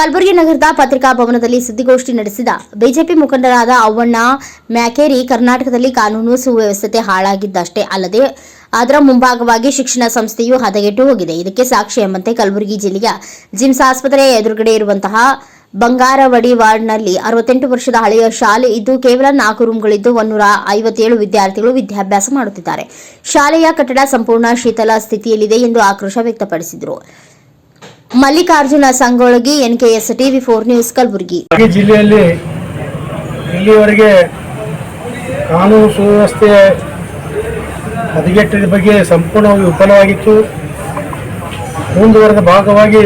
ಕಲಬುರಗಿ ನಗರದ ಪತ್ರಿಕಾ ಭವನದಲ್ಲಿ ಸುದ್ದಿಗೋಷ್ಠಿ ನಡೆಸಿದ ಬಿಜೆಪಿ ಮುಖಂಡರಾದ ಅವ್ವಣ್ಣ, ಮ್ಯಾಕೇರಿ, ಕರ್ನಾಟಕದಲ್ಲಿ ಕಾನೂನು ಸುವ್ಯವಸ್ಥೆ ಹಾಳಾಗಿದ್ದಷ್ಟೇ ಅಲ್ಲದೆ ಅದರ ಮುಂಭಾಗವಾಗಿ ಶಿಕ್ಷಣ ಸಂಸ್ಥೆಯು ಹದಗೆಟ್ಟು ಹೋಗಿದೆ. ಇದಕ್ಕೆ ಸಾಕ್ಷಿ ಎಂಬಂತೆ ಕಲಬುರಗಿ ಜಿಲ್ಲೆಯ ಜಿಮ್ಸ್ ಆಸ್ಪತ್ರೆಯ ಎದುರುಗಡೆ ಇರುವಂತಹ ಬಂಗಾರವಡಿ ವಾರ್ಡ್ನಲ್ಲಿ ಅರವತ್ತೆಂಟು ವರ್ಷದ ಹಳೆಯ ಶಾಲೆ ಇದ್ದು ಕೇವಲ ನಾಲ್ಕು ರೂಮ್ಗಳಿದ್ದು ಒನ್ನೂರ ಐವತ್ತೇಳು ವಿದ್ಯಾರ್ಥಿಗಳು ವಿದ್ಯಾಭ್ಯಾಸ ಮಾಡುತ್ತಿದ್ದಾರೆ. ಶಾಲೆಯ ಕಟ್ಟಡ ಸಂಪೂರ್ಣ ಶೀತಲ ಸ್ಥಿತಿಯಲ್ಲಿದೆ ಎಂದು ಆಕ್ರೋಶ ವ್ಯಕ್ತಪಡಿಸಿದರು. Mallikarjun Sangolagi NKS TV four news, Kalaburagi. ಜಿಲ್ಲೆಯಲ್ಲಿ ಇಲ್ಲಿವರೆಗೆ ಕಾನೂನು ಸುವ್ಯವಸ್ಥೆ ಹದಗೆಟ್ಟಿದ ಬಗ್ಗೆ ಸಂಪೂರ್ಣವಾಗಿ ವಿಫಲವಾಗಿತ್ತು. ಮುಂದುವರೆದ ಭಾಗವಾಗಿ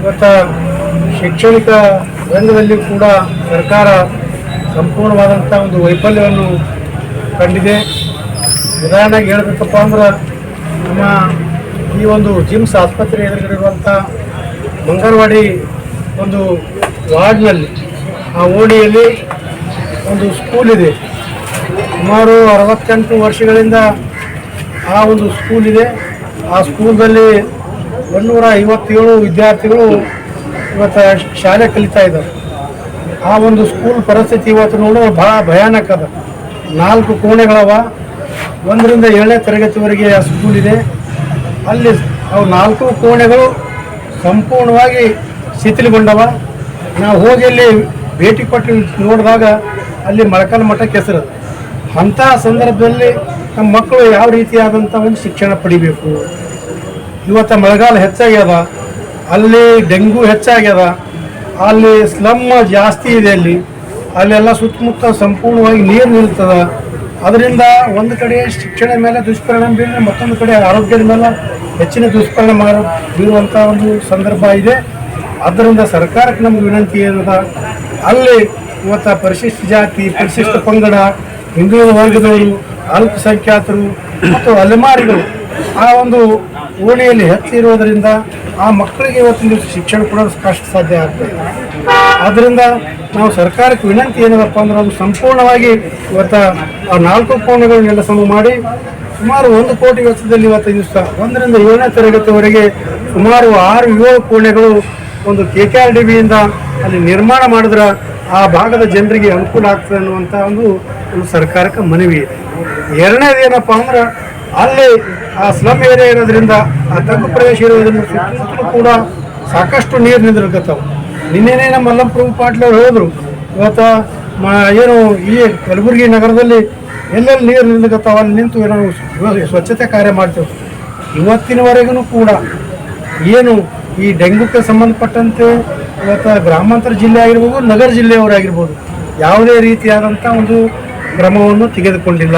ಇವತ್ತ ಶೈಕ್ಷಣಿಕ ರಂಗದಲ್ಲಿ ಕೂಡ ಸರ್ಕಾರ ಸಂಪೂರ್ಣವಾದಂಥ ಒಂದು ವೈಫಲ್ಯವನ್ನು ಕಂಡಿದೆ. ಉದಾಹರಣೆಗೆ ಹೇಳಬೇಕಪ್ಪ ಅಂದ್ರೆ ನಮ್ಮ ಈ ಒಂದು ಜಿಮ್ಸ್ ಆಸ್ಪತ್ರೆ ಎದುರುಗಡೆ ಇರುವಂಥ ಮಂಗನವಾಡಿ ಒಂದು ವಾರ್ಡ್ನಲ್ಲಿ, ಆ ಓಣಿಯಲ್ಲಿ ಒಂದು ಸ್ಕೂಲ್ ಇದೆ. ಸುಮಾರು ಅರವತ್ತೆಂಟು ವರ್ಷಗಳಿಂದ ಆ ಒಂದು ಸ್ಕೂಲ್ ಇದೆ. ಆ ಸ್ಕೂಲ್ನಲ್ಲಿ ಒಂದೂರ ಐವತ್ತೇಳು ವಿದ್ಯಾರ್ಥಿಗಳು ಇವತ್ತು ಶಾಲೆ ಕಲಿತಾ ಇದ್ದಾರೆ. ಆ ಒಂದು ಸ್ಕೂಲ್ ಪರಿಸ್ಥಿತಿ ಇವತ್ತು ನೋಡಿದ್ರೆ ಭಾಳ ಭಯಾನಕ ಅದ. ನಾಲ್ಕು ಕೋಣೆಗಳವ. ಒಂದರಿಂದ ಏಳನೇ ತರಗತಿವರೆಗೆ ಆ ಸ್ಕೂಲ್ ಇದೆ. ಅಲ್ಲಿ ಅವು ನಾಲ್ಕು ಕೋಣೆಗಳು ಸಂಪೂರ್ಣವಾಗಿ ಶಿಥಿಲಗೊಂಡವ. ನಾವು ಹೋಗಿ ಅಲ್ಲಿ ಭೇಟಿ ಕೊಟ್ಟು ನೋಡಿದಾಗ ಅಲ್ಲಿ ಮಳಕಲ್ ಮಠಕ್ಕೆ ಹೆಸರು ಅಂಥ ಸಂದರ್ಭದಲ್ಲಿ ನಮ್ಮ ಮಕ್ಕಳು ಯಾವ ರೀತಿಯಾದಂಥ ಒಂದು ಶಿಕ್ಷಣ ಪಡಿಬೇಕು? ಇವತ್ತು ಮಳೆಗಾಲ ಹೆಚ್ಚಾಗ್ಯದ, ಅಲ್ಲಿ ಡೆಂಗು ಹೆಚ್ಚಾಗ್ಯದ, ಅಲ್ಲಿ ಸ್ಲಮ್ ಜಾಸ್ತಿ ಇದೆ ಅಲ್ಲಿ. ಅಲ್ಲೆಲ್ಲ ಸುತ್ತಮುತ್ತ ಸಂಪೂರ್ಣವಾಗಿ ನೀರು ನಿಲ್ತದ. ಅದರಿಂದ ಒಂದು ಕಡೆ ಶಿಕ್ಷಣ ಮೇಲೆ ದುಷ್ಪರಿಣಾಮ ಬೀರಿದ್ರೆ ಮತ್ತೊಂದು ಕಡೆ ಆರೋಗ್ಯದ ಮೇಲೆ ಹೆಚ್ಚಿನ ದುಷ್ಪರಿಣಾಮ ಬೀರುವಂಥ ಒಂದು ಸಂದರ್ಭ ಇದೆ. ಆದ್ದರಿಂದ ಸರ್ಕಾರಕ್ಕೆ ನಮ್ಗೆ ವಿನಂತಿ ಏನದ, ಅಲ್ಲಿ ಇವತ್ತು ಪರಿಶಿಷ್ಟ ಜಾತಿ, ಪರಿಶಿಷ್ಟ ಪಂಗಡ, ಹಿಂದುಳಿದ ವರ್ಗದವರು ಅಲ್ಪಸಂಖ್ಯಾತರು ಮತ್ತು ಅಲೆಮಾರಿಗಳು ಆ ಒಂದು ಓಣಿಯಲ್ಲಿ ಹೆಚ್ಚಿರೋದರಿಂದ ಆ ಮಕ್ಕಳಿಗೆ ಇವತ್ತಿನ ಶಿಕ್ಷಣ ಕೊಡೋದು ಕಷ್ಟ ಸಾಧ್ಯ ಆಗ್ತದೆ. ಆದ್ದರಿಂದ ನಾವು ಸರ್ಕಾರಕ್ಕೆ ವಿನಂತಿ ಏನದಪ್ಪ ಅಂದ್ರೆ ಅದು ಸಂಪೂರ್ಣವಾಗಿ ಇವತ್ತು ಆ ನಾಲ್ಕು ಕೋಣೆಗಳು ಸಮ ಮಾಡಿ ಸುಮಾರು ಒಂದು ಕೋಟಿ ವೆಚ್ಚದಲ್ಲಿ ಇವತ್ತು ದಿವಸ ಒಂದರಿಂದ ಏಳನೇ ತರಗತಿವರೆಗೆ ಸುಮಾರು ಆರು ಏಳು ಕೋಣೆಗಳು ಒಂದು ಕೆ ಕೆ ಆರ್ ಡಿ ಬಿಯಿಂದ ಅಲ್ಲಿ ನಿರ್ಮಾಣ ಮಾಡಿದ್ರೆ ಆ ಭಾಗದ ಜನರಿಗೆ ಅನುಕೂಲ ಆಗ್ತದೆ ಅನ್ನುವಂಥ ಒಂದು ಒಂದು ಸರ್ಕಾರಕ್ಕೆ ಮನವಿ ಇದೆ. ಎರಡನೇದು ಏನಪ್ಪ ಅಂದ್ರೆ ಅಲ್ಲಿ ಆ ಸ್ಲಮ್ ಏರಿಯಾ ಇರೋದ್ರಿಂದ ಆ ತಗ್ಗು ಪ್ರದೇಶ ಇರೋದ್ರಿಂದ ಸುತ್ತಮುತ್ತಲೂ ಕೂಡ ಸಾಕಷ್ಟು ನೀರು ನಿಂದಿರ್ಕತ್ತಾವ ನಿನ್ನೆನೇ ನಮ್ಮ ಮಲ್ಲಪ್ಪ ಪಾಟ್ಲ ಹೇಳಿದ್ರು ಇವತ್ತು ಮ- ಏನು ಈ ಕಲಬುರಗಿ ನಗರದಲ್ಲಿ ಎಲ್ಲೆಲ್ಲಿ ನೀರು ನಿಲ್ಲಕತ್ತಾವ ಅಲ್ಲಿ ನಿಂತು ಏನೋ ಸ್ವ- ಸ್ವಚ್ಛತೆ ಕಾರ್ಯ ಮಾಡ್ತೇವೆ. ಇವತ್ತಿನವರೆಗೂ ಕೂಡ ಏನು ಈ ಡೆಂಗುಕ್ಕೆ ಸಂಬಂಧಪಟ್ಟಂತೆ ಇವತ್ತು ಗ್ರಾಮಾಂತರ ಜಿಲ್ಲೆ ಆಗಿರ್ಬೋದು, ನಗರ ಜಿಲ್ಲೆಯವರಾಗಿರ್ಬೋದು, ಯಾವುದೇ ರೀತಿಯಾದಂಥ ಒಂದು ಕ್ರಮವನ್ನು ತೆಗೆದುಕೊಂಡಿಲ್ಲ.